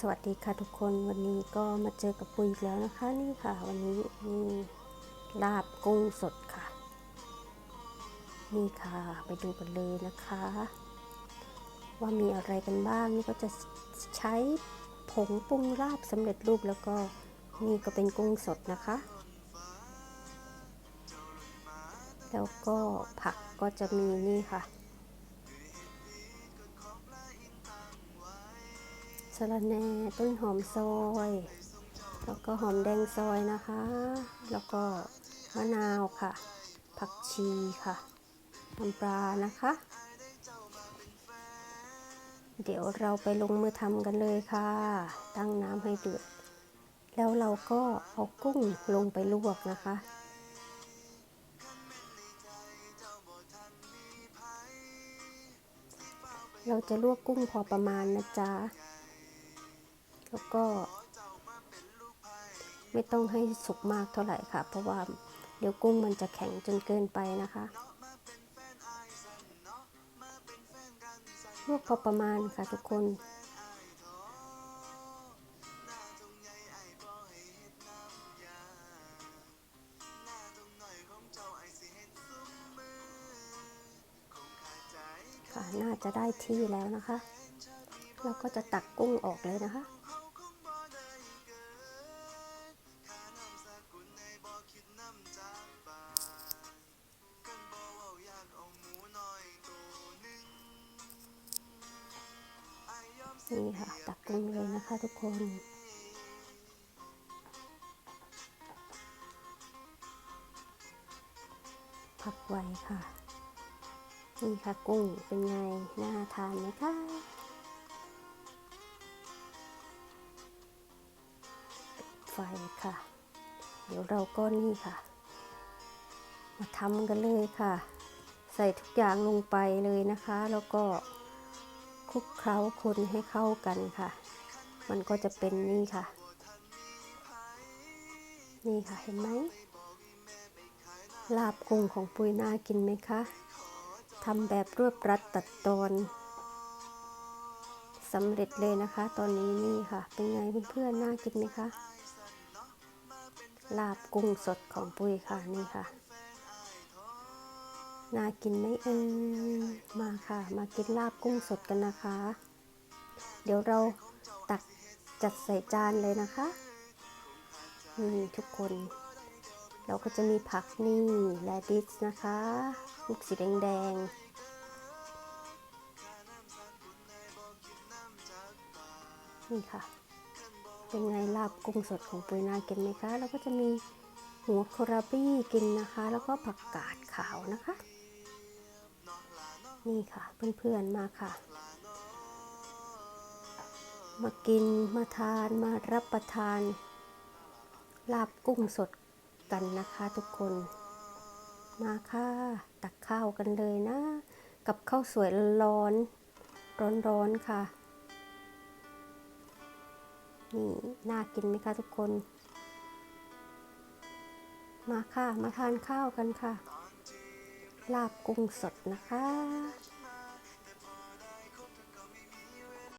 สวัสดีค่ะทุกคนวันนี้ก็มาเจอกับปุยอีกแล้วนะคะ นี่ค่ะ วันนี้มีลาบกุ้งสดค่ะ นี่ค่ะไปดูกันเลยนะคะ ว่ามีอะไรกันบ้างนี่ก็จะใช้ผงปรุงลาบสำเร็จรูปแล้วก็นี่ก็เป็นกุ้งสดนะคะ แล้วก็ผักก็จะมีนี่ค่ะ สะระแหน่ต้นหอมซอย แล้วก็หอมแดงซอยนะคะ แล้วก็มะนาวค่ะ ผักชีค่ะน้ำปลานะคะ เดี๋ยวเราไปลงมือทำกันเลยค่ะ ตั้งน้ำให้เดือด แล้วเราก็เอากุ้งลงไปลวกนะคะเราจะลวกกุ้งพอประมาณนะจ๊ะ แล้วก็ ไม่ต้องให้สุกมากเท่าไหร่ค่ะ เพราะว่าเดี๋ยวกุ้งมันจะแข็งจนเกินไปนะคะลวกพอประมาณค่ะทุกคน ค่ะ น่าจะได้ที่แล้วนะคะ เราก็จะตักกุ้งออกเลยนะคะ นี่ค่ะ ตักกุ้งเลยนะคะทุกคนพักไว้ค่ะ นี่ค่ะกุ้งเป็นไง น่าทานไหมคะ ไฟค่ะ เดี๋ยวเราก็นี่ค่ะ มาทำกันเลยค่ะ ใส่ทุกอย่างลงไปเลยนะคะ แล้วก็คลุกเคล้าคนให้เข้ากันค่ะ มันก็จะเป็นนี่ค่ะ นี่ค่ะเห็นไหมลาบกุ้งของปุยน่ากินไหมคะทำแบบรวบรัดตัดตอนสำเร็จเลยนะคะ ตอนนี้นี่ค่ะ เป็นไงเพื่อนๆน่ากินไหมคะ ลาบกุ้งสดของปุ้ยค่ะนี่ค่ะ น่ากินไหมเอ่ยมาค่ะ มากินลาบกุ้งสดกันนะคะ เดี๋ยวเราตักจัดใส่จานเลยนะคะนี่ทุกคน เราก็จะมีผักนี่แลดิสนะคะลูกสีแดงๆนี่ค่ะ เป็นไงลาบกุ้งสดของปุยนากินไหมคะ แล้วก็จะมีหัวโคราบี้กินนะคะ แล้วก็ผักกาดขาวนะคะ นี่ค่ะเพื่อนๆมาค่ะ มากินมาทานมารับประทาน ลาบกุ้งสดกันนะคะทุกคน มาค่ะ ตักข้าวกันเลยนะ กับข้าวสวยร้อนร้อนร้อนๆค่ะ นี่น่ากินไหมคะทุกคน มาค่ะ มาทานข้าวกันค่ะ ลาบกุ้งสดนะคะ